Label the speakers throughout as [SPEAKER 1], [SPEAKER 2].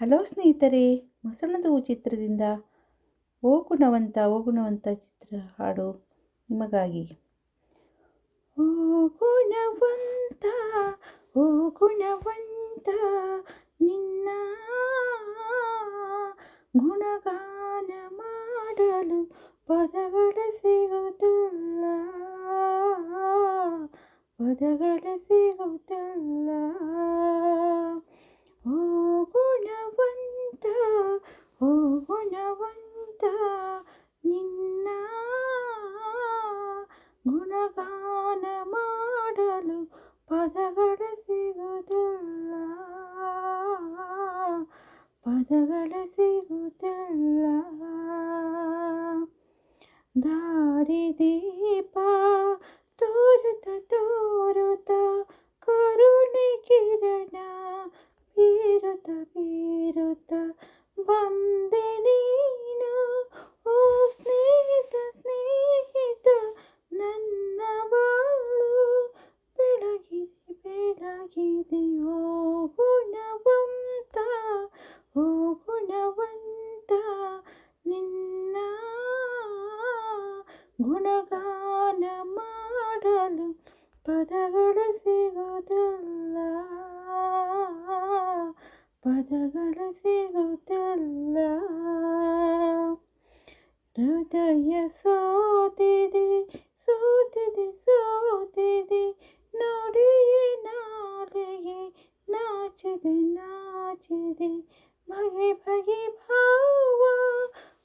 [SPEAKER 1] Hello ಸ್ನೇಹಿತರೆ ಹೂ ಚಿತ್ರದಿಂದ ಓ ಗುಣವಂತ ಚಿತ್ರ ಹಾಡು ನಿಮಗಾಗಿ. ಓ ಗುಣವಂತ ಓ ನಿನ್ನ ಗುಣಗಾನ ಮಾಡಲು ಪದಗಳ ಸಿಗುತ್ತಿಲ್ಲ ಪದಗಳ ಸಿಗುತ್ತಿಲ್ಲ ಓ ಗುಣವಂತ ಓ ಗುಣವಂತ ನಿನ್ನ ಗುಣಗಾನ ಮಾಡಲು ಪದಗಳ ಸಿಗುತ್ತಿಲ್ಲ ಪದಗಳ ಸಿಗುತ್ತಿಲ್ಲ ದಾರಿದೀಪ ತೋರುತ ತೋರುತ ಕರುಣೆ ಕಿರಣ ಬೀರುತ ಬೀರುತ ಬಂದೆ ಬೆಳಗಿದೆ ಓ ಗುಣವಂತ ಓ ಗುಣವಂತ ನಿನ್ನ ಗುಣಗಾನ ಮಾಡಲು ಪದಗಳು ಸಿಗುತ್ತಿಲ್ಲ ಪದಗಳು ಸಿಗುತ್ತಿಲ್ಲ ಹೃದಯ ಸೋತಿದೆ ಸೋತಿದೆ ಸೋತಿದೆ বাজরে ভাগে ভাগে ভাওয়া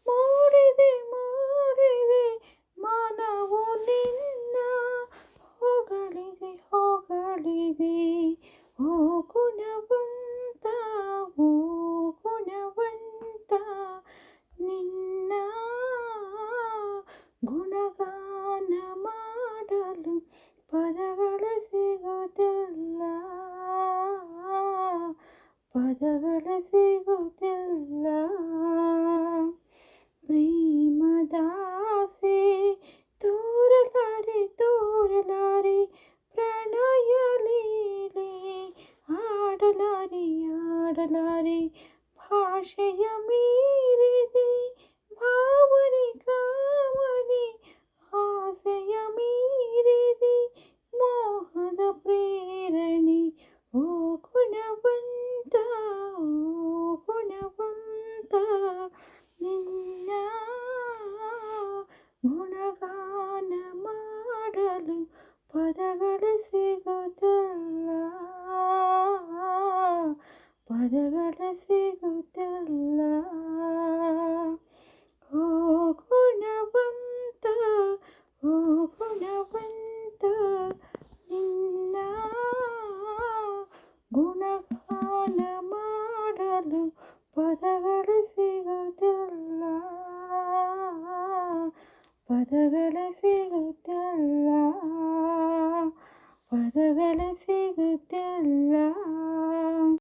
[SPEAKER 1] মরে দে মরে দে মানাবো নিন্না হোগালি দে হোগালি দে ও কোনা ಪದಗಳ ಸಿಗುತ್ತಿಲ್ಲ ಪ್ರೇಮದಾಸೆ ತೋರಲಾರೆ ತೋರಲಾರೆ ಪ್ರಣಯ ಲೀಲೆ ಆಡಲಾರೆ ಆಡಲಾರೆ ಭಾಷೆಯ ಮೀರಿದೆ ಪದಗಳು ಸಿಗುತ್ತಿಲ್ಲ ಓ ಗುಣವಂತ ಓ ಗುಣವಂತ ನಿನ್ನ ಗುಣಗಾನ ಮಾಡಲು ಪದಗಳು ಸಿಗುತ್ತಿಲ್ಲ ಪದಗಳು ಸಿಗುತ್ತಿಲ್ಲ ಪದಗಳು ಸಿಗುತ್ತಿಲ್ಲ